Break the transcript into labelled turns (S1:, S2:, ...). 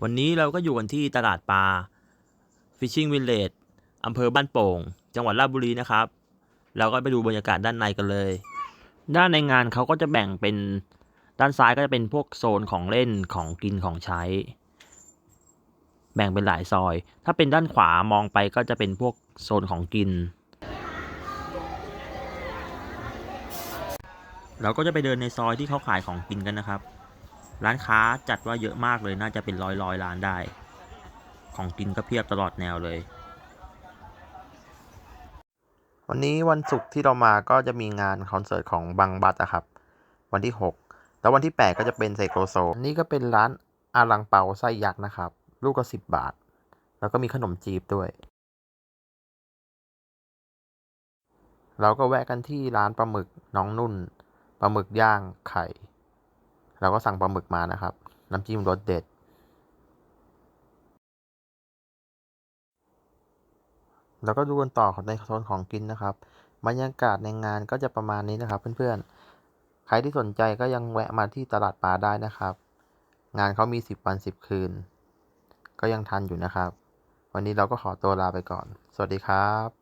S1: วันนี้เราก็อยู่กันที่ตลาดปลา Fishing Village อำเภอบ้านโป่ง จังหวัดราชบุรีนะครับ เราก็ไปดูบรรยากาศด้านในกันเลย ด้านในงานเขาก็จะแบ่งเป็นด้านซ้ายก็จะเป็นพวกโซนของเล่นของกินของใช้ แบ่งเป็นหลายซอย ถ้าเป็นด้านขวามองไปก็จะเป็นพวกโซนของกิน เราก็จะไปเดินในซอยที่เขาขายของกินกันนะครับ ร้านค้าจัดว่าเยอะมากเลยน่าจะเป็นร้อยร้อยร้านได้ ของกินก็เพียบตลอดแนวเลย
S2: วันนี้วันศุกร์ที่เรามาก็จะมีงานคอนเสิร์ตของบังบัตอะครับ วันที่ 6 แล้ววันที่ 8 ก็จะเป็นเซโกโซ นี่ก็เป็นร้านอารังเปาไส้ยักษ์นะครับ ลูกก็10 บาท แล้วก็มีขนมจีบด้วย เราก็แวะกันที่ร้านปลาหมึกน้องนุ่นปลาหมึกย่างไข่ เราก็สั่งปลาหมึกมานะครับ น้ำจิ้มรสเด็ด แล้วก็ดูกันต่อในโซนของกินนะครับ บรรยากาศในงานก็จะประมาณนี้นะครับ เพื่อนๆ ใครที่สนใจก็ยังแวะมาที่ตลาดปลาได้นะครับ งานเขามี 10 วัน 10 คืน ก็ยังทันอยู่นะครับ วันนี้เราก็ขอตัวลาไปก่อน สวัสดีครับ